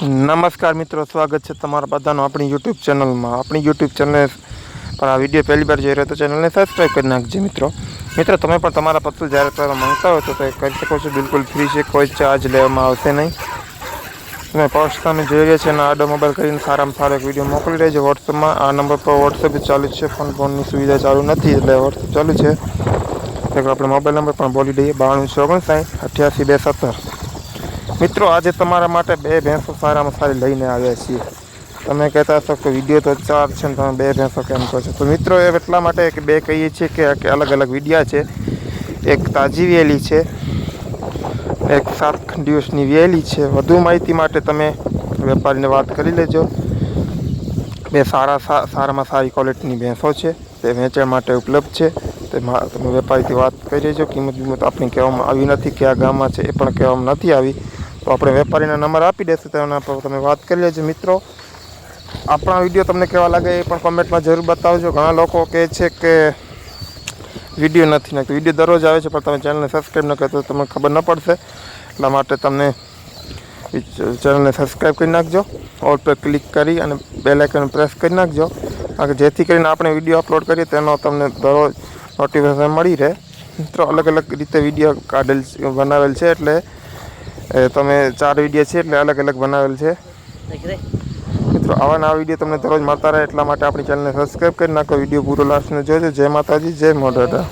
નમસ્કાર મિત્રો, સ્વાગત છે તમારા બધાનું આપણી યુટ્યુબ ચેનલમાં. આપણી યુટ્યુબ ચેનલ પર આ વીડિયો પહેલી વાર જોઈ રહ્યો તો ચેનલને સબસ્ક્રાઈબ કરી નાખજો મિત્રો. મિત્રો, તમે પણ તમારા પશુ જ્યારે કરવા માંગતા હો તો તે કરી શકો છો. બિલકુલ ફ્રી છે, કોઈ ચાર્જ લેવામાં આવશે નહીં. તમે પોસ્ટ તમે જોઈ રહ્યા છે અને આડો મોબાઈલ કરીને સારામાં સારો એક વીડિયો મોકલી રહેજો વોટ્સઅપમાં આ નંબર પર વોટ્સઅપ ચાલુ છે ફોન ફોનની સુવિધા ચાલુ નથી એટલે વોટ્સઅપ ચાલુ છે. આપણે મોબાઈલ નંબર પણ બોલી દઈએ. બાણું છ ઓગણસાઠ અઠ્યાસી બે સત્તર મિત્રો, આજે તમારા માટે બે ભેંસો સારામાં સારી લઈને આવ્યા છીએ. તમે કહેતા હશો કે વીડિયો તો ચાર છે ને તમે બે ભેંસો કેમ કહો છો? તો મિત્રો, એ એટલા માટે કે બે કહીએ છીએ કે કે અલગ અલગ વિડીયા છે. એક તાજી વેલી છે, એક સાત દિવસની વેલી છે. વધુ માહિતી માટે તમે વેપારીને વાત કરી લેજો. બે સારા સારામાં સારી ક્વોલિટીની ભેંસો છે, તે વેચાણ માટે ઉપલબ્ધ છે. તે તમે વેપારીથી વાત કરી લેજો. કિંમત બિંમત આપણી કહેવામાં આવી નથી કયા ગામમાં છે, એ પણ કહેવામાં નથી આવી. તો આપણે વેપારીના નંબર આપી દઈશું તેના પર તમે વાત કરી લેજો મિત્રો. આપણા વીડિયો તમને કેવા લાગે એ પણ કોમેન્ટમાં જરૂર બતાવજો. ઘણા લોકો કહે છે કે વીડિયો નથી નાખતો. વીડિયો દરરોજ આવે છે, પણ તમે ચેનલને સબસ્ક્રાઈબ ન કરો તો તમને ખબર ન પડશે. એટલા માટે તમને ચેનલને સબસ્ક્રાઈબ કરી નાખજો. ઓલ પર ક્લિક કરી અને બેલાઇકન પ્રેસ કરી નાખજો. કારણ કે જેથી કરીને આપણે વીડિયો અપલોડ કરીએ તેનો તમને દરરોજ નોટિફિકેશન મળી રહે. મિત્રો અલગ અલગ રીતે વીડિયો કાઢેલ બનાવેલ છે એટલે એ તમે ચાર વીડિયો છે એટલે અલગ અલગ બનાવેલ છે. મિત્રો આવા નવા વીડિયો તમને દરરોજ મળતા રહે એટલા માટે આપણી ચેનલને સબસ્ક્રાઈબ કરી નાખો. વીડિયો પૂરો લાસ્ટને જોજો. જય માતાજી જય મોઢા